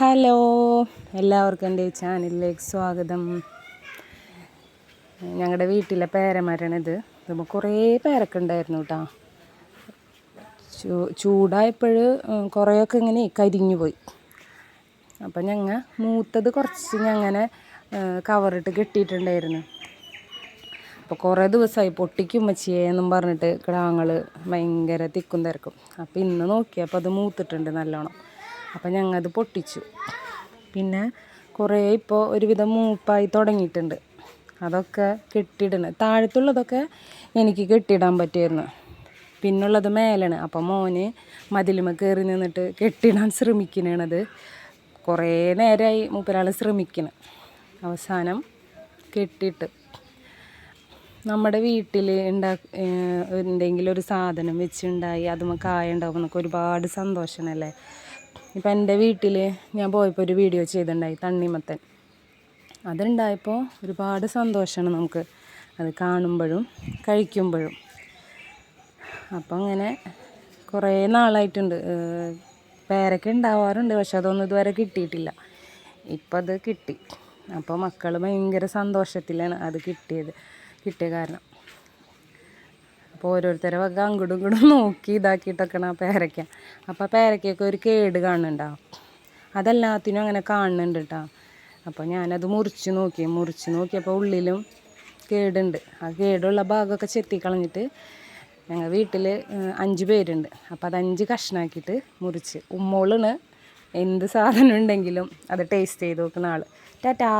Hello എല്ലാവർക്കും എന്റെ ഈ ചാനലിലേക്ക് സ്വാഗതം. ഞങ്ങളുടെ വീട്ടിലെ പേരമരണത്. നമ്മൾ കുറേ പേരൊക്കെ ഉണ്ടായിരുന്നു കേട്ടോ ചൂ ചൂടായപ്പോൾ കുറേയൊക്കെ ഇങ്ങനെ കരിഞ്ഞു പോയി. അപ്പം ഞങ്ങൾ മൂത്തത് കുറച്ച് ഞങ്ങനെ കവറിട്ട് കെട്ടിയിട്ടുണ്ടായിരുന്നു. അപ്പോൾ കുറേ ദിവസമായി പൊട്ടിക്കും മച്ചിയേ എന്നും പറഞ്ഞിട്ട് കിടാങ്ങൾ ഭയങ്കര തിക്കും തിരക്കും. അപ്പോൾ ഇന്ന് നോക്കിയപ്പോൾ അത് മൂത്തിട്ടുണ്ട് നല്ലോണം. അപ്പോൾ ഞങ്ങൾ അത് പൊട്ടിച്ചു. പിന്നെ കുറേ ഇപ്പോൾ ഒരുവിധം മൂപ്പായി തുടങ്ങിയിട്ടുണ്ട്. അതൊക്കെ കെട്ടിയിടണം. താഴത്തുള്ളതൊക്കെ എനിക്ക് കെട്ടിയിടാൻ പറ്റുമായിരുന്നു പിന്നുള്ളത് മേലാണ്. അപ്പോൾ മോന് മതിലുമ കയറി നിന്നിട്ട് കെട്ടിടാൻ ശ്രമിക്കണത് കുറേ നേരമായി മൂപ്പരാൾ ശ്രമിക്കണം. അവസാനം കെട്ടിയിട്ട് നമ്മുടെ വീട്ടിൽ ഉണ്ടാ എന്തെങ്കിലും ഒരു സാധനം വെച്ചുണ്ടായി അതുമ്മ കായ ഉണ്ടാവും നമുക്ക് ഒരുപാട് സന്തോഷമല്ലേ ഇപ്പം എന്റെ വീട്ടിൽ ഞാൻ പോയപ്പോൾ ഒരു വീഡിയോ ചെയ്തിട്ടുണ്ടായി തണ്ണിമത്തൻ. അതുണ്ടായപ്പോൾ ഒരുപാട് സന്തോഷമാണ് നമുക്ക് അത് കാണുമ്പോഴും കഴിക്കുമ്പോഴും. അപ്പം അങ്ങനെ കുറേ നാളായിട്ടുണ്ട് പേരൊക്കെ ഉണ്ടാവാറുണ്ട് പക്ഷെ അതൊന്നും ഇതുവരെ കിട്ടിയിട്ടില്ല. ഇപ്പം അത് കിട്ടി. അപ്പോൾ മക്കൾ ഭയങ്കര സന്തോഷത്തിലാണ് അത് കിട്ടിയത് കിട്ടിയ കാരണം. അപ്പോൾ ഓരോരുത്തരെ വക അങ്ങോട്ടും ഇങ്ങോട്ടും നോക്കി ഇതാക്കിയിട്ടൊക്കെയാണ് ആ പേരയ്ക്ക അപ്പോൾ ആ പേരയ്ക്കൊക്കെ ഒരു കേട് കാണുന്നുണ്ടാവും അതെല്ലാത്തിനും അങ്ങനെ കാണുന്നുണ്ട് കേട്ടോ. അപ്പോൾ ഞാനത് മുറിച്ച് നോക്കി മുറിച്ച് നോക്കിയപ്പോൾ ഉള്ളിലും കേടുണ്ട്. ആ കേടുള്ള ഭാഗമൊക്കെ ചെത്തിക്കളഞ്ഞിട്ട് ഞങ്ങൾ വീട്ടിൽ അഞ്ച് പേരുണ്ട്. അപ്പോൾ അത് അഞ്ച് കഷ്ണാക്കിയിട്ട് മുറിച്ച്. ഉമ്മോളാണ് എന്ത് സാധനം ഉണ്ടെങ്കിലും അത് ടേസ്റ്റ് ചെയ്ത് നോക്കുന്ന ആൾ ടാറ്റാ!